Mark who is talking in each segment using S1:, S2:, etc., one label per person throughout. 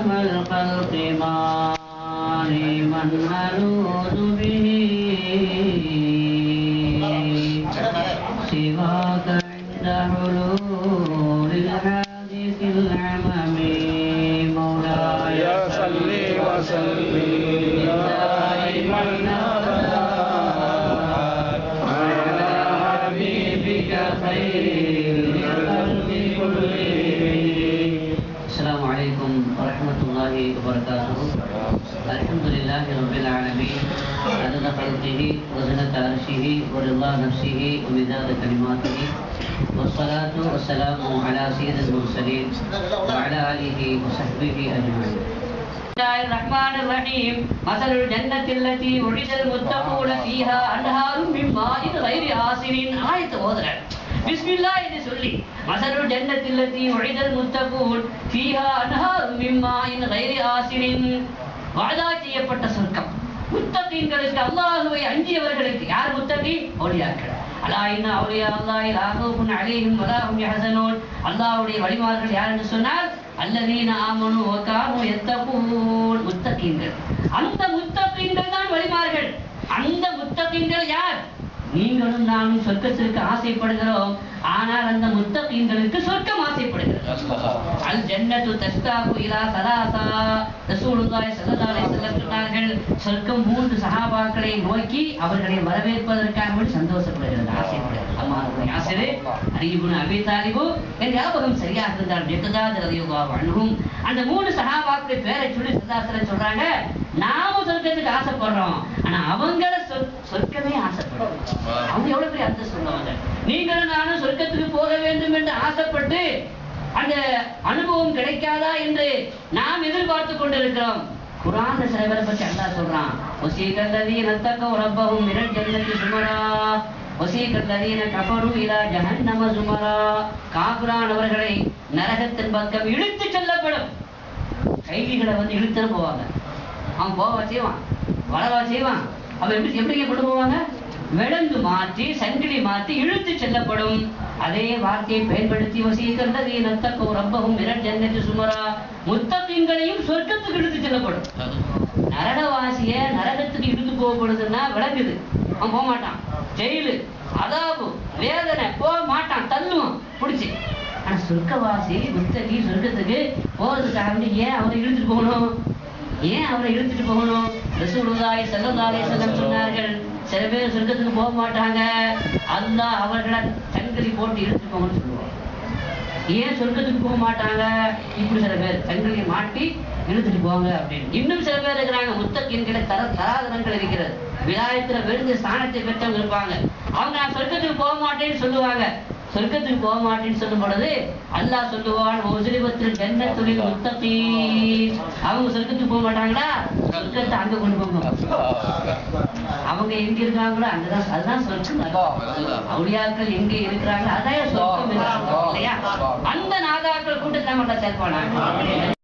S1: الخلق ما لمن ألوذ به سواك عند حلول الحادث العمم مولاي
S2: صل وسلم دائما ابدا على حبيبك خير
S1: الله وبركاته الحمد لله رب العالمين عدد خلقه وزنة عرشه ورضا نفسه ومداد كلماته والصلاة والسلام على سيد المرسلين وعلى آله وصحبه أجمعين الرحمن الرحيم مثل الجنة التي وعد المتقون فيها أنهار பிஸ்மில்லா என்று சொல்லி மசரு ஜன்னத்தில்லதி உழைதல் முத்தகூன் ஃபீஹா அன்ஹாரு மிம்மாயின் கைரி ஆசிரின். வாதா செய்யப்பட்ட சொர்க்கம். முத்தகீன்களுக்கு அல்லாஹுவை அஞ்சியவர்களுக்கு யார் முத்தகி ஓலியாக்கள் அலா இன்ன அவுலியா அல்லாஹ் ராகவுன் அலைஹிம் வலாஹும் யஹசனூன். அல்லாஹ்வுடைய வழிமார்கள் யார் என்று சொன்னால் அல்லதீன ஆமனு வகானு யத்தகூன். முத்தகீன்கள். அந்த முத்தகீன்கள் தான் நீங்களும் நானும் சொர்க்கத்திற்கு ஆசைப்படுகிறோம். ஆனால் அந்த முத்தகீன்களுக்கு சொர்க்கம் ஆசைப்படுகிறது. அல் ஜன்னத்து இலா சலாசா. ரசூலுல்லாஹி ஸல்லல்லாஹு அலைஹி வஸல்லம் சொன்னார்கள் சொர்க்கம் மூன்று சஹாபாக்களை நோக்கி அவர்களை வரவேற்பதற்காக சந்தோஷப்படுகிறது ஆசைப்படுகிறது. ஆசிரே அலி இப்னு அபி தாலிபு என் ஞாபகம் சரியாக இருந்தால் மிகதாத் ரலியல்லாஹு அன்ஹும். அந்த மூணு சஹாபாக்கள் பேரை சொல்லி சல்லாசலம் சொல்றாங்க நாமும் சொர்க்கத்துக்கு ஆசைப்படுறோம். ஆனா அவங்கள சொர்- சொர்க்கமே ஆசைப்படுறோம் அவங்க எவ்வளவு பெரிய அந்தஸ்து சொல்லுவாங்க நீங்களும் நானும் சொர்க்கத்துக்கு போக வேண்டும் என்று ஆசைப்பட்டு அந்த அனுபவம் கிடைக்காதா என்று நாம் எதிர்பார்த்து கொண்டிருக்கிறோம். குரான் சிலவரை பற்றி அல்லா சொல்றான். வசீகல்லதீன தக்கவ் ரப்பஹும் மினல் ஜன்னத்தி சுமரா. வசீகல்லதீன கஃபரு இலா ஜஹன்னம சுமரா. காபிரானவர்களை நரகத்தின் பக்கம் இழுத்து செல்லப்படும். கைதிகளை வந்து இழுத்துன்னு போவாங்க. அவன் போவா செய்வான். வளவா செய்வான். அவன் எப்படி எப்படிங்க கொண்டு போவாங்க? விலங்கு மாற்றி சங்கிலி மாற்றி இழுத்து செல்லப்படும். அதே வார்த்தையை பயன்படுத்தி வசீகர்ந்தது நத்தக்கோ ரப்பகும் மிரட் ஜன்னத்து சுமரா. முத்தகங்களையும் சொர்க்கத்துக்கு இழுத்து செல்லப்படும். நரகவாசிய நரகத்துக்கு இழுத்து போகப்படுதுன்னா விளங்குது. அவன் போக மாட்டான் ஜெயிலு அதாபு வேதனை போக மாட்டான் தள்ளுவான் பிடிச்சி. ஆனால் சொர்க்கவாசி முத்தகி சொர்க்கத்துக்கு போகிறதுக்காக ஏன் அவரை இழுத்துட்டு போகணும்? ஏன் அவரை இழுத்துட்டு போகணும்? ரசூலுல்லாஹி ஸல்லல்லாஹு அலைஹி வஸல்லம் சொன்னார்கள் சில பேர் சொர்க்கத்துக்கு போக மாட்டாங்க. அல்லாஹ் அவர்களை சங்கிலி போட்டு இழுத்துட்டு போகணும்னு சொல்லுவாங்க. ஏன் சொர்க்கத்துக்கு போக மாட்டாங்க? இப்படி சில பேர் சங்கிலி மாட்டி இழுத்துட்டு போங்க அப்படின்னு. இன்னும் சில பேர் இருக்கிறாங்க முத்தக்கின்களை தர தராதரங்கள் இருக்கிறது விதாயத்துல விழுந்து ஸ்தானத்தை பெற்றவங்க இருப்பாங்க. அவங்க நான் சொர்க்கத்துக்கு போக மாட்டேன்னு சொல்லுவாங்க. சொர்க்கத்துக்கு போக மாட்டேன்னு சொல்லும் பொழுது அல்லாஹ் சொல்லுவான் ஒசிலிபத்தில் ஜன்ன தொழில் முத்தகி அவங்க சொர்க்கத்துக்கு போக மாட்டாங்களா? சொர்க்கத்தை அங்க கொண்டு போங்க. அவங்க எங்க இருக்காங்களோ அங்கதான் அதுதான் சொர்க்கம். அவுளியாக்கள் எங்க இருக்கிறாங்களோ அதான் சொர்க்கம். இல்லையா? அந்த நாதாக்கள் கூட்டத்தில் மட்டும் சேர்ப்பானாங்க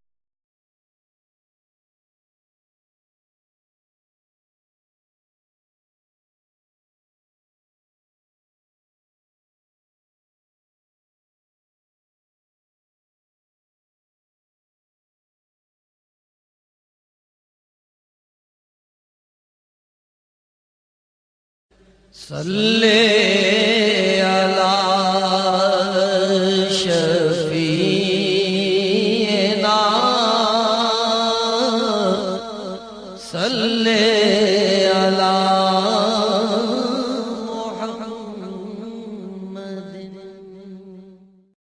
S3: صلی